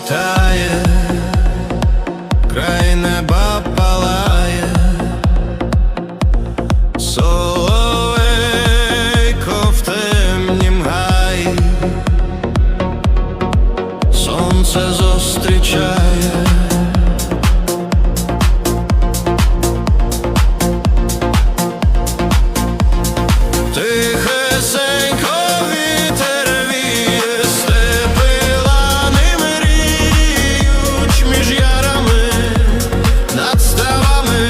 світає, край неба палає, Соловейко в темнім гаї, сонце зустрічає. summer